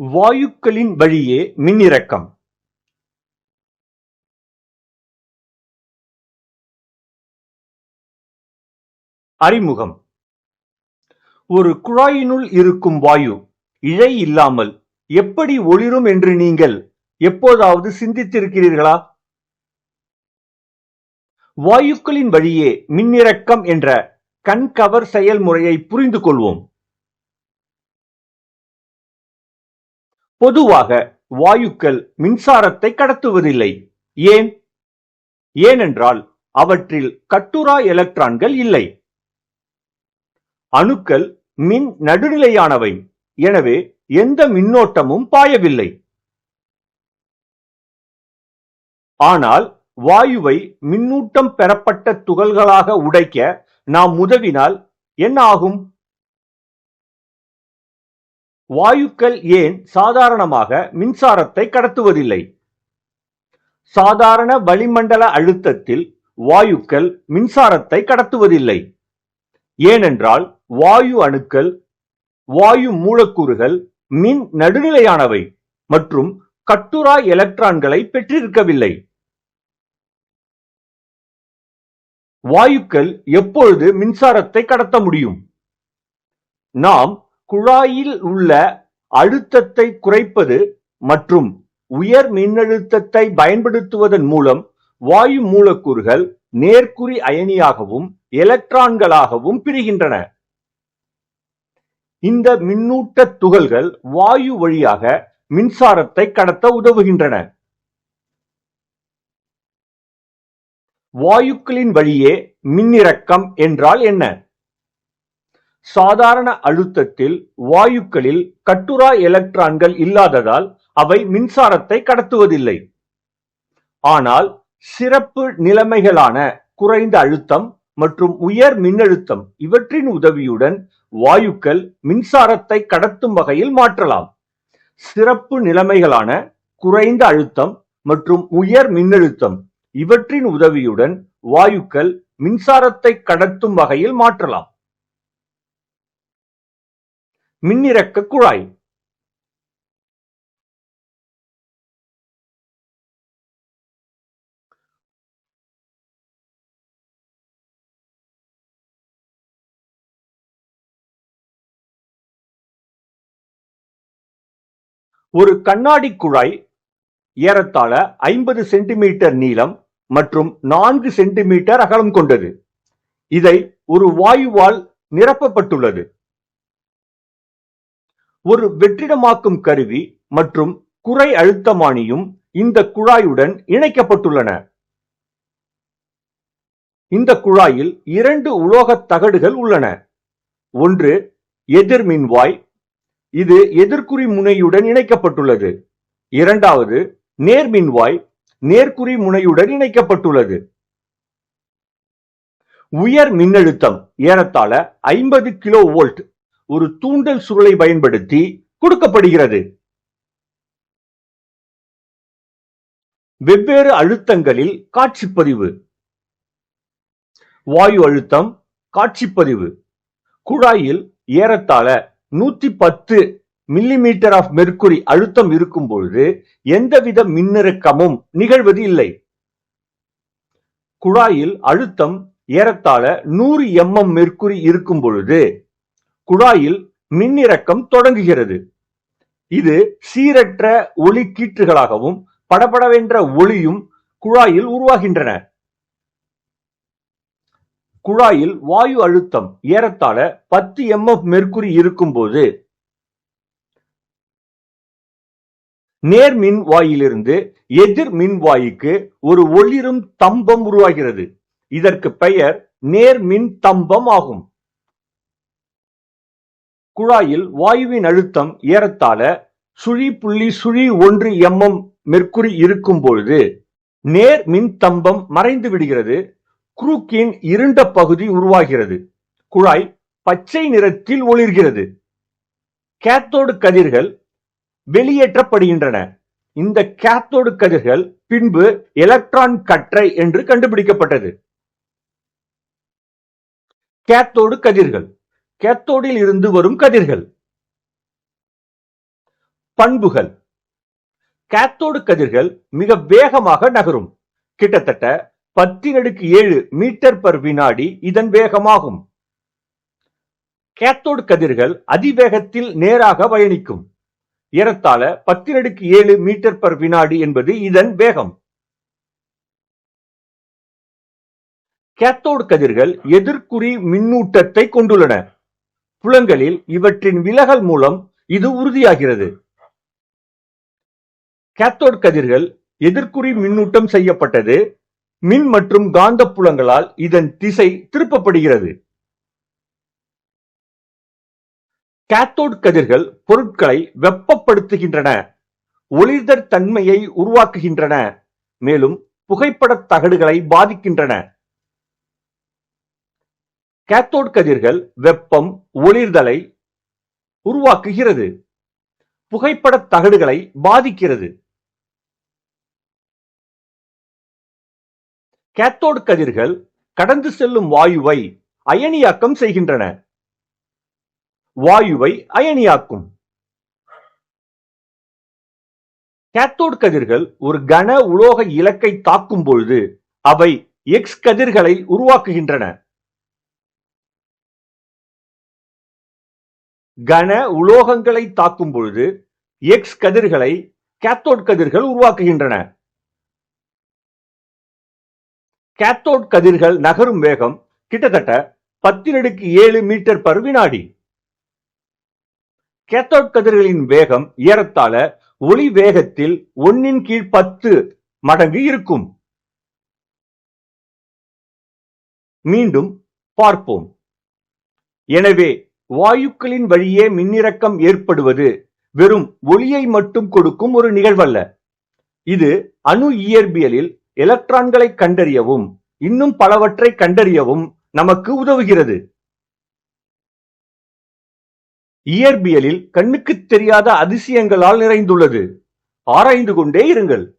வாயுக்களின் வழியே மின்னிறக்கம். அறிமுகம். ஒரு குழாயினுள் இருக்கும் வாயு இழை இல்லாமல் எப்படி ஒளிரும் என்று நீங்கள் எப்போதாவது சிந்தித்திருக்கிறீர்களா? வாயுக்களின் வழியே மின்னிறக்கம் என்ற கண்கவர் செயல்முறையை புரிந்து கொள்வோம் பொதுவாக வாயுக்கள் மின்சாரத்தை கடத்துவதில்லை. ஏன்? ஏனென்றால் அவற்றில் கட்டுரா எலக்ட்ரான்கள் இல்லை. அணுக்கள் மின் நடுநிலையானவை. எனவே எந்த மின்னோட்டமும் பாயவில்லை. ஆனால் வாயுவை மின்னூட்டம் பெறப்பட்ட துகள்களாக உடைக்க நாம் உதவினால் என்ன ஆகும் வாயுக்கள் ஏன் சாதாரணமாக மின்சாரத்தை கடத்துவதில்லை? சாதாரண வளிமண்டல அழுத்தத்தில் வாயுக்கள் மின்சாரத்தை கடத்துவதில்லை. ஏனென்றால் வாயு அணுக்கள் வாயு மூலக்கூறுகள் மின் நடுநிலையானவை மற்றும் கட்டுரா எலக்ட்ரான்களை பெற்றிருக்கவில்லை. வாயுக்கள் எப்பொழுது மின்சாரத்தை கடத்த முடியும்? நாம் குழாயில் உள்ள அழுத்தத்தை குறைப்பது மற்றும் உயர் மின்னழுத்தத்தை பயன்படுத்துவதன் மூலம் வாயு மூலக்கூறுகள் நேர்க்குறி அயனியாகவும் எலக்ட்ரான்களாகவும் பிரிகின்றன. இந்த மின்னூட்ட துகள்கள் வாயு வழியாக மின்சாரத்தை கடத்த உதவுகின்றன. வாயுக்களின் வழியே மின்னிறக்கம் என்றால் என்ன? சாதாரண அழுத்தத்தில் வாயுக்களில் கட்டுரா எலக்ட்ரான்கள் இல்லாததால் அவை மின்சாரத்தை கடத்துவதில்லை. ஆனால் சிறப்பு நிலைமைகளான குறைந்த அழுத்தம் மற்றும் உயர் மின்னழுத்தம் இவற்றின் உதவியுடன் வாயுக்கள் மின்சாரத்தை கடத்தும் வகையில் மாற்றலாம். சிறப்பு நிலைமைகளான குறைந்த அழுத்தம் மற்றும் உயர் மின்னழுத்தம் இவற்றின் உதவியுடன் வாயுக்கள் மின்சாரத்தை கடத்தும் வகையில் மாற்றலாம். மின்னிறக்க குழாய். ஒரு கண்ணாடி குழாய் ஏறத்தாழ ஐம்பது சென்டிமீட்டர் நீளம் மற்றும் நான்கு சென்டிமீட்டர் அகலம் கொண்டது. இதை ஒரு வாயுவால் நிரப்பப்பட்டுள்ளது. ஒரு வெற்றிடமாக்கும் கருவி மற்றும் குறை அழுத்தமானியும் இந்த குழாயுடன் இணைக்கப்பட்டுள்ளன. இந்த குழாயில் இரண்டு உலோகத் தகடுகள் உள்ளன. ஒன்று எதிர்மின்வாய் இது எதிர்குறி முனையுடன் இணைக்கப்பட்டுள்ளது. இரண்டாவது நேர்மின்வாய் நேர்குறி முனையுடன் இணைக்கப்பட்டுள்ளது. உயர் மின்னழுத்தம் ஏறத்தாழ ஐம்பது கிலோ வோல்ட் ஒரு தூண்டல் சுருளை பயன்படுத்தி கொடுக்கப்படுகிறது. வெவ்வேறு அழுத்தங்களில் காட்சிப்பதிவு. வாயு அழுத்தம் காட்சிப்பதிவு. குழாயில் ஏறத்தாழ நூத்தி பத்து மில்லிமீட்டர் ஆஃப் மெர்க்குரி அழுத்தம் இருக்கும் பொழுது எந்தவித மின்னிறக்கமும் நிகழ்வது இல்லை. குழாயில் அழுத்தம் ஏறத்தாழ நூறு எம்எம் மெர்க்குரி இருக்கும் பொழுது குழாயில் மின்னிறக்கம் தொடங்குகிறது. இது சீரற்ற ஒளி கீற்றுகளாகவும் படபடவென்ற ஒளியும் குழாயில் உருவாகின்றன. குழாயில் வாயு அழுத்தம் ஏறத்தாழ பத்து எம்எஃப் மெர்க்குரி இருக்கும்போது நேர் மின் வாயிலிருந்து எதிர் மின் வாயுக்கு ஒரு ஒளிரும் தம்பம் உருவாகிறது. இதற்கு பெயர் நேர் மின் தம்பம் ஆகும். குழாயில் வாயுவின் அழுத்தம் ஏறத்தாழ சுழி புள்ளி சுழி ஒன்று எம்எம் மெர்க்குரி இருக்கும் பொழுது நேர் மின் தம்பம் மறைந்து விடுகிறது. குரூக்கின் இருண்ட பகுதி உருவாகிறது. குழாய் பச்சை நிறத்தில் ஒளிர்கிறது. கேத்தோடு கதிர்கள் வெளியேற்றப்படுகின்றன. இந்த கேத்தோடு கதிர்கள் பின்பு எலக்ட்ரான் கற்றை என்று கண்டுபிடிக்கப்பட்டது. கேத்தோடு கதிர்கள். கேத்தோடில் இருந்து வரும் கதிர்கள். பண்புகள். கேத்தோடு கதிர்கள் மிக வேகமாக நகரும். கிட்டத்தட்ட பத்தினடுக்கு ஏழு மீட்டர் பர் வினாடி இதன் வேகமாகும். கேத்தோடு கதிர்கள் அதிவேகத்தில் நேராக பயணிக்கும். ஏறத்தாழ பத்தினடுக்கு ஏழு மீட்டர் பர் வினாடி என்பது இதன் வேகம். கேத்தோடு கதிர்கள் எதிர்க்குறி மின்னூட்டத்தை கொண்டுள்ளன. புலங்களில் இவற்றின் விலகல் மூலம் இது உறுதியாகிறது. கேத்தோட் கதிர்கள் எதிர்க்குறி மின்னூட்டம் செய்யப்பட்டது. மின் மற்றும் காந்த புலங்களால் இதன் திசை திருப்பப்படுகிறது. கேத்தோட் கதிர்கள் பொருட்களை வெப்பப்படுத்துகின்றன. ஒளிர்தர் தன்மையை உருவாக்குகின்றன. மேலும் புகைப்படத் தகடுகளை பாதிக்கின்றன. கேத்தோட் கதிர்கள் வெப்பம் ஒளிர்தலை உருவாக்குகிறது. புகைப்பட தகடுகளை பாதிக்கிறது. கேத்தோடு கதிர்கள் கடந்து செல்லும் வாயுவை அயனியாக்கம் செய்கின்றன. வாயுவை அயனியாக்கும். கேத்தோடு கதிர்கள் ஒரு கன உலோக இலக்கை தாக்கும் பொழுது அவை எக்ஸ் கதிர்களை உருவாக்குகின்றன. கன உலோகங்களை தாக்கும் பொழுது எக்ஸ் கதிர்களை கேத்தோட் கதிர்கள் உருவாக்குகின்றன. கேத்தோட் கதிர்கள் நகரும் வேகம் கிட்டத்தட்ட பத்தினடுக்கு ஏழு மீட்டர் பர் வினாடி. கேத்தோட் கதிர்களின் வேகம் ஏறத்தாழ ஒளி வேகத்தில் ஒன்னின் கீழ் பத்து மடங்கு இருக்கும். மீண்டும் பார்ப்போம். எனவே வாயுக்களின் வழியே மின்னிறக்கம் ஏற்படுவது வெறும் ஒளியை மட்டும் கொடுக்கும் ஒரு நிகழ்வல்ல. இது அணு இயற்பியலில் எலக்ட்ரான்களை கண்டறியவும் இன்னும் பலவற்றை கண்டறியவும் நமக்கு உதவுகிறது. இயற்பியலில் கண்ணுக்கு தெரியாத அதிசயங்களால் நிறைந்துள்ளது. ஆராய்ந்து கொண்டே இருங்கள்.